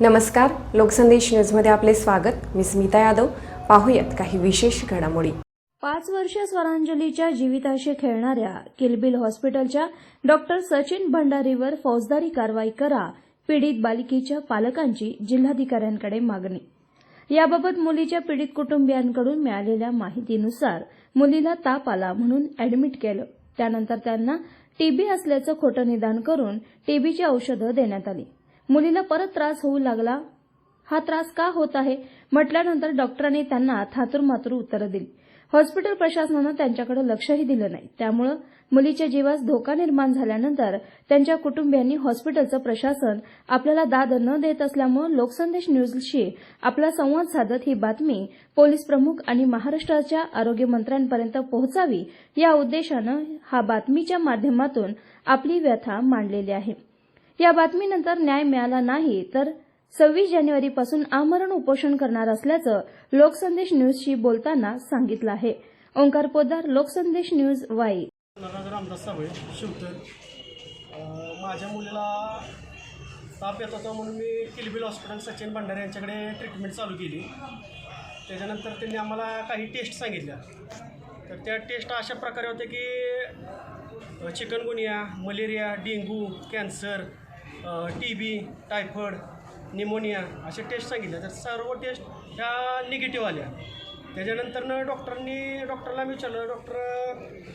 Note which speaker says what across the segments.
Speaker 1: नमस्कार लोकसंदेश न्यूजमध्ये आपले स्वागत. मी स्मिता यादव. पाहूयात काही विशेष घडामोडी.
Speaker 2: पाच वर्ष स्वरांजलीच्या जीविताशी खेळणाऱ्या किलबिल हॉस्पिटलच्या डॉक्टर सचिन भंडारीवर फौजदारी कारवाई करा पीडित बालिकेच्या पालकांची जिल्हाधिकाऱ्यांकडे मागणी. याबाबत मुलीच्या पीडित कुटुंबियांकडून मिळालेल्या माहितीनुसार मुलीला ताप आला म्हणून अॅडमिट केलं. त्यानंतर त्यांना टीबी असल्याचं खोटं निदान करून टीबीची औषधं देण्यात आली. मुलीला परत त्रास होऊ लागला. हा त्रास का होत आहे? म्हटल्यानंतर डॉक्टरांनी त्यांना थातुरमातुर उत्तरं दिली. हॉस्पिटल प्रशासनानं त्यांच्याकडे लक्षही दिलं नाही. त्यामुळे मुलीच्या जीवास धोका निर्माण झाल्यानंतर त्यांच्या कुटुंबियांनी हॉस्पिटलचं प्रशासन आपल्याला दाद न देत असल्यामुळे लोकसंदेश न्यूजशी आपला संवाद साधत ही बातमी पोलीस प्रमुख आणि महाराष्ट्राच्या आरोग्यमंत्र्यांपर्यंत पोहोचावी या उद्देशानं हा बातमीच्या माध्यमातून आपली व्यथा मांडलेली आहे. या बातमीनंतर न्याय मिळाला नाही तर सव्वीस जानेवारीपासून आमरण उपोषण करणार असल्याचं लोकसंदेश न्यूजशी बोलताना सांगितलं आहे. ओंकार पोदार लोकसंदेश न्यूज वाई.
Speaker 3: रामदास साबळे शिवतर माझ्या मुलीला ताप येत होता म्हणून मी किलबिल हॉस्पिटल सचिन भंडारे यांच्याकडे ट्रीटमेंट चालू केली. त्याच्यानंतर त्यांनी आम्हाला काही टेस्ट सांगितल्या. तर त्या टेस्ट अशा प्रकारे होत्या की chikungunya malaria dengue cancer T B typhoid pneumonia अशा टेस्ट सांगितल्या तर सर्व टेस्ट ह्या निगेटिव्ह आल्या. त्याच्यानंतरनं डॉक्टरांनी डॉक्टरला विचारलं डॉक्टर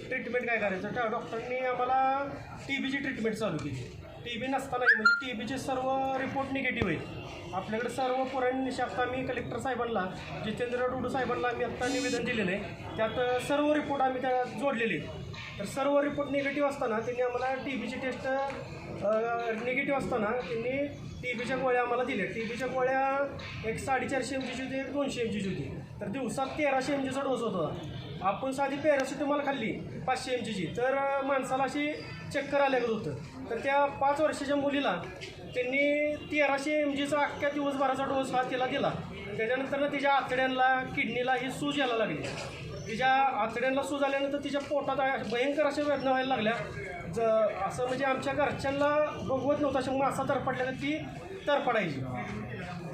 Speaker 3: ट्रीटमेंट काय करायचं? तर डॉक्टरांनी आम्हाला टी बीची ट्रीटमेंट चालू केली. टी बी नसतानाही म्हणजे टी बीचे सर्व रिपोर्ट निगेटिव्ह आहेत. आपल्याकडे सर्व पुराणी आत्ता आम्ही कलेक्टर साहेबांना जितेंद्र डुडू साहेबांना आम्ही आत्ता निवेदन दिलेलं आहे. त्यात सर्व रिपोर्ट आम्ही त्या जोडलेले तर सर्व रिपोर्ट निगेटिव्ह असताना त्यांनी आम्हाला टी बीची टेस्ट निगेटिव्ह असताना त्यांनी टी बीच्या गोळ्या आम्हाला दिल्या. टी बीच्या गोळ्या एक साडेचारशे एम जीची होती एक दोनशे एम जीची होती. तर दिवसात तेराशे एम जीचा डोस होता. आपण साधी पॅरासिटेमॉल खाल्ली पाचशे एम जीची तर माणसाला अशी चक्कर आल्यागत होतं. तर त्या पाच वर्षाच्या मुलीला त्यांनी तेराशे एम जीचा अख्ख्या दिवसभराचा डोस हा तिला दिला. त्याच्यानंतर तिच्या आतड्यांना किडनीला ही सूज यायला लागली. तिच्या आतड्यांना सूज आल्यानंतर तिच्या पोटात भयंकर अशा वेदना व्हायला लागल्या. ज असं म्हणजे आमच्या घरच्यांना बघवत नव्हतं असा मासा तरपडल्यानं ती तरपडायची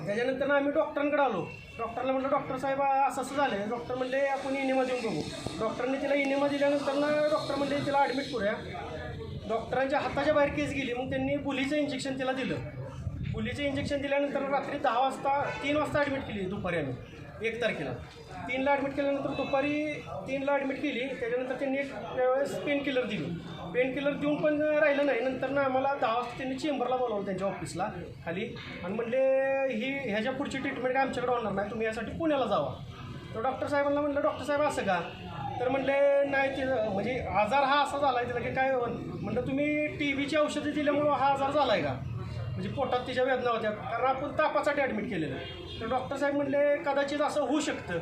Speaker 3: त्याच्यानंतर आम्ही डॉक्टरांकडे आलो. डॉक्टरला म्हटलं डॉक्टर साहेब असं असं झालं आहे डॉक्टर म्हणले आपण इनेमा देऊन बघू. डॉक्टरने तिला इनेमा दिल्यानंतर ना डॉक्टर म्हणले तिला ॲडमिट करूया. डॉक्टरांच्या हाताच्या बाहेर केस गेली. मग त्यांनी बुलीचं इंजेक्शन तिला दिलं. बुलीचं इंजेक्शन दिल्यानंतर रात्री दहा वाजता तीन वाजता ॲडमिट केली दुपारी आम्ही. एक तारखेला. तीनला ॲडमिट केल्यानंतर दुपारी तीनला ॲडमिट केली. त्याच्यानंतर त्यांनी एक त्यावेळेस पेन किलर दिली. पेन किलर देऊन पण राहिलं नाही. नंतर ना आम्हाला दहा वाजता त्यांनी चेंबरला बोलावलं त्यांच्या ऑफिसला खाली. आणि म्हणले ही ह्याच्या पुढची ट्रीटमेंट काय आमच्याकडे होणार नाही. तुम्ही यासाठी पुण्याला जावा. तर डॉक्टर साहेबांना म्हणलं डॉक्टर साहेब असं का? तर म्हणले नाही ते म्हणजे आजार हा असा झाला आहे त्याला की काय म्हणलं तुम्ही टी व्हीची औषधं दिल्यामुळं हा आजार झाला आहे का? म्हणजे पोटात तिच्या वेदना होत्या. कारण आपण तापासाठी ॲडमिट केलेलं तर डॉक्टर साहेब म्हणले कदाचित असं होऊ शकतं.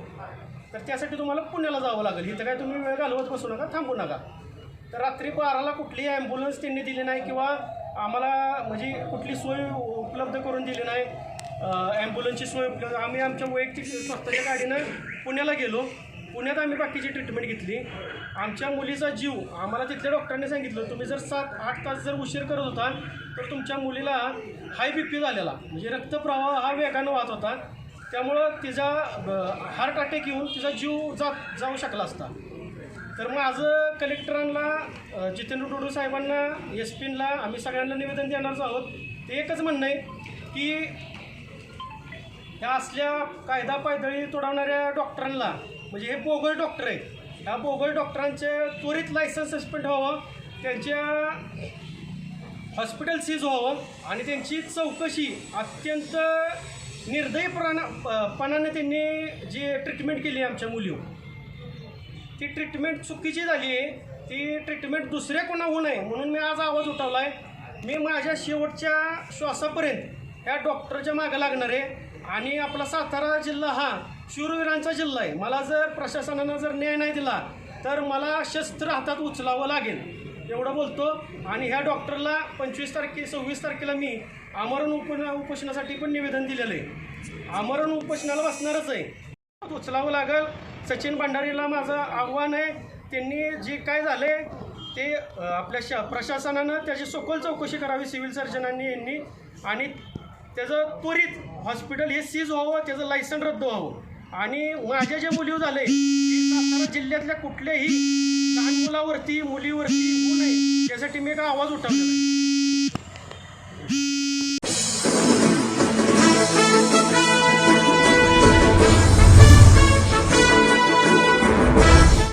Speaker 3: तर त्यासाठी तुम्हाला पुण्याला जावं लागेल. इथं काय तुम्ही वेळ घालवत बसू नका थांबू नका. तर रात्री बाराला कुठली ॲम्ब्युलन्स त्यांनी दिली नाही किंवा आम्हाला म्हणजे कुठली सोय उपलब्ध करून दिली नाही. ॲम्ब्युलन्सची सोय उपलब्ध आम्ही आमच्या वैयक्तिक स्वतःच्या गाडीनं पुण्याला गेलो. पुण्यात आम्ही बाकीची ट्रीटमेंट घेतली. आमच्या मुलीचा जीव आम्हाला तिथल्या डॉक्टरांनी सांगितलं तुम्ही जर सात आठ तास जर उशीर करत होता तर तुमच्या मुलीला हाय बी पी झालेला. म्हणजे रक्तप्रवाह हा वेगानं वाहत होता. त्यामुळं तिचा हार्ट अटॅक येऊन तिचा जीव जात जाऊ शकला असता. तर माझं कलेक्टरांना जितेंद्र टोडू साहेबांना एस पीनला आम्ही सगळ्यांना निवेदन देणारच आहोत. ते एकच म्हणणं आहे की ह्या असल्या कायदा पायदळी तोडवणाऱ्या डॉक्टरांना म्हणजे हे बोगळ डॉक्टर आहेत ह्या बोगळ डॉक्टरांचे त्वरित लायसन्स सस्पेंड व्हावं त्यांच्या हॉस्पिटल सीज व्हावं आणि त्यांची चौकशी अत्यंत निर्दयीपणा पणाने त्यांनी जी ट्रीटमेंट केली आमच्या मुलीवर. ती ट्रीटमेंट चुकीची झाली आहे. ती ट्रीटमेंट दुसऱ्या कोणा होऊ नये म्हणून मी आज आवाज उठवला आहे मी माझ्या शेवटच्या श्वासापर्यंत ह्या डॉक्टरच्या मागं लागणार आहे. आणि आपला सातारा जिल्हा हा शूरवीरांचा जिल्हा आहे. मला जर प्रशासनानं जर न्याय नाही दिला तर मला शस्त्र हातात उचलावं लागेल. एवढं बोलतो. आणि ह्या डॉक्टरला पंचवीस तारखे सव्वीस तारखेला मी आमरण उप उपोषणासाठी पण निवेदन दिलेलं आहे. आमरण उपोषणाला बसणारच आहे. उचलावं लागेल. सचिन भंडारीला माझं आव्हान आहे. त्यांनी जे काय झाले ते आपल्या श प्रशासनानं त्याची सखोल चौकशी करावी सिव्हिल सर्जनांनी यांनी. आणि त्याचं त्वरित हॉस्पिटल हे सीज व्हावं त्याचं लायसन रद्द व्हावं. आणि माझ्या ज्या मुली झाले सातारा जिल्ह्यातल्या कुठल्याही लहान मुलावरती मुलीवरती होऊ नये त्यासाठी मी एक आवाज उठवला